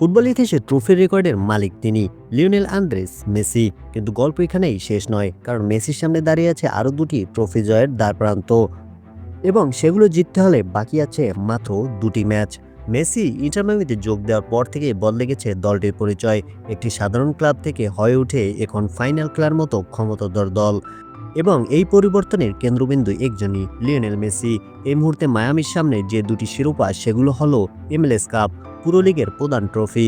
Football ইতিহাসে trophy রেকর্ডের মালিক তিনি লিওনেল আন্দ্রেস মেসি। কিন্তু গল্প এখানেই শেষ নয়, কারণ মেসির সামনে দাঁড়িয়ে আছে আরও দুটি ট্রফি জয়ের দ্বারপ্রান্ত। এবং সেগুলো জিততে হলে বাকি আছে মাত্র দুটি ম্যাচ। মেসি ইন্টারমিতে যোগ দেওয়ার পর থেকেই বদলে গেছে দলটির পরিচয়। একটি সাধারণ ক্লাব থেকে হয়ে উঠে এখন ফাইনাল খেলার মতো ক্ষমতাধর দল। এবং এই পরিবর্তনের কেন্দ্রবিন্দু একজনই লিওনেল মেসি। এই মুহূর্তে মায়ামির সামনে যে দুটি শিরোপা, সেগুলো হলো এমএলএস কাপ। পুরো লিগের প্রধান ট্রফি,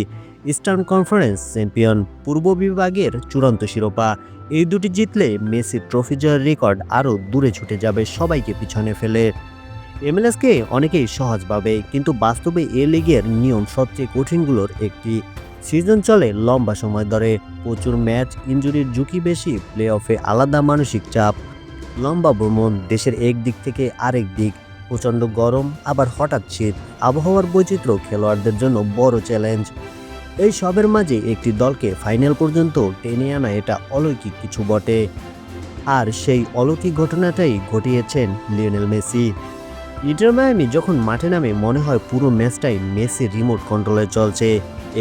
ইস্টার্ন কনফারেন্স চ্যাম্পিয়ন পূর্ব বিভাগের চূড়ান্ত শিরোপা। এই দুটি জিতলে মেসির ট্রফি জয়ের রেকর্ড আরও দূরে ছুটে যাবে সবাইকে পিছনে ফেলে। এমএলএসকে অনেকেই সহজ ভাবে, কিন্তু বাস্তবে এ লিগের নিয়ম সবচেয়ে কঠিনগুলোর একটি। সিজন চলে লম্বা সময় ধরে, প্রচুর ম্যাচ, ইনজুরির ঝুঁকি বেশি প্লে অফে আলাদা মানসিক চাপ। লম্বা ভ্রমণ দেশের এক দিক থেকে আরেক দিক। প্রচণ্ড গরম, আবার হঠাৎ শীত, আবহাওয়ার বৈচিত্র্য খেলোয়াড়দের জন্য বড় চ্যালেঞ্জ এই সবের মাঝে একটি দলকে ফাইনাল পর্যন্ত টেনে আনা এটা অলৌকিক কিছু বটে। আর সেই অলৌকিক ঘটনাটাই ঘটিয়েছেন লিওনেল মেসি। ইন্টার মায়ামি যখন মাঠে নামে, মনে হয় পুরো ম্যাচটাই মেসি রিমোট কন্ট্রোলে চলছে।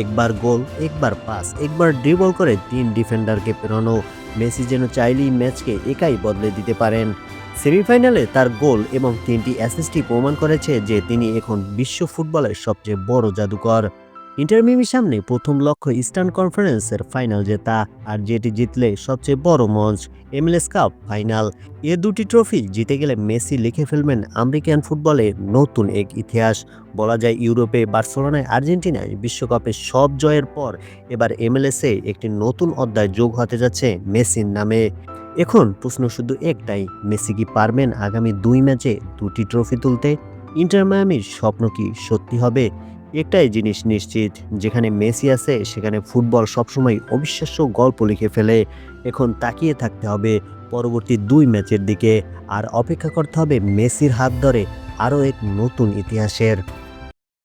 একবার গোল, একবার পাস একবার ড্রিবল করে তিন ডিফেন্ডারকে পেরোনো। মেসি যেন চাইলেই ম্যাচকে একাই বদলে দিতে পারেন। সেমিফাইনালে তার গোল এবং তিনটি অ্যাসিস্টই প্রমাণ করেছে যে তিনি এখন বিশ্ব ফুটবলের সবচেয়ে বড় জাদুকর। ইন্টার মিমির সামনে প্রথম লক্ষ্য ইস্টার্ন কনফারেন্সের ফাইনাল জেতা, আর যেটি জিতলে সবচেয়ে বড় মঞ্চ, এমএলএস কাপ ফাইনাল। এ দুটি ট্রফি জিতে গেলে মেসি লিখে ফেলবেন আমেরিকান ফুটবলে নতুন এক ইতিহাস। বলা যায় ইউরোপে, বার্সেলোনায়, আর্জেন্টিনায় বিশ্বকাপে সব জয়ের পর এবার এমএলএসে একটি নতুন অধ্যায় যোগ হতে যাচ্ছে মেসির নামে। এখন প্রশ্ন শুধু একটাই, মেসি কি পারবেন আগামী দুই ম্যাচে দুটি ট্রফি তুলতে? ইন্টার মায়ামির স্বপ্ন কি সত্যি হবে? একটাই জিনিস নিশ্চিত, যেখানে মেসি আছে, সেখানে ফুটবল সবসময় অবিশ্বাস্য গল্প লিখে ফেলে। এখন তাকিয়ে থাকতে হবে পরবর্তী দুই ম্যাচের দিকে, আর অপেক্ষা করতে হবে মেসির হাত ধরে আরও এক নতুন ইতিহাসের।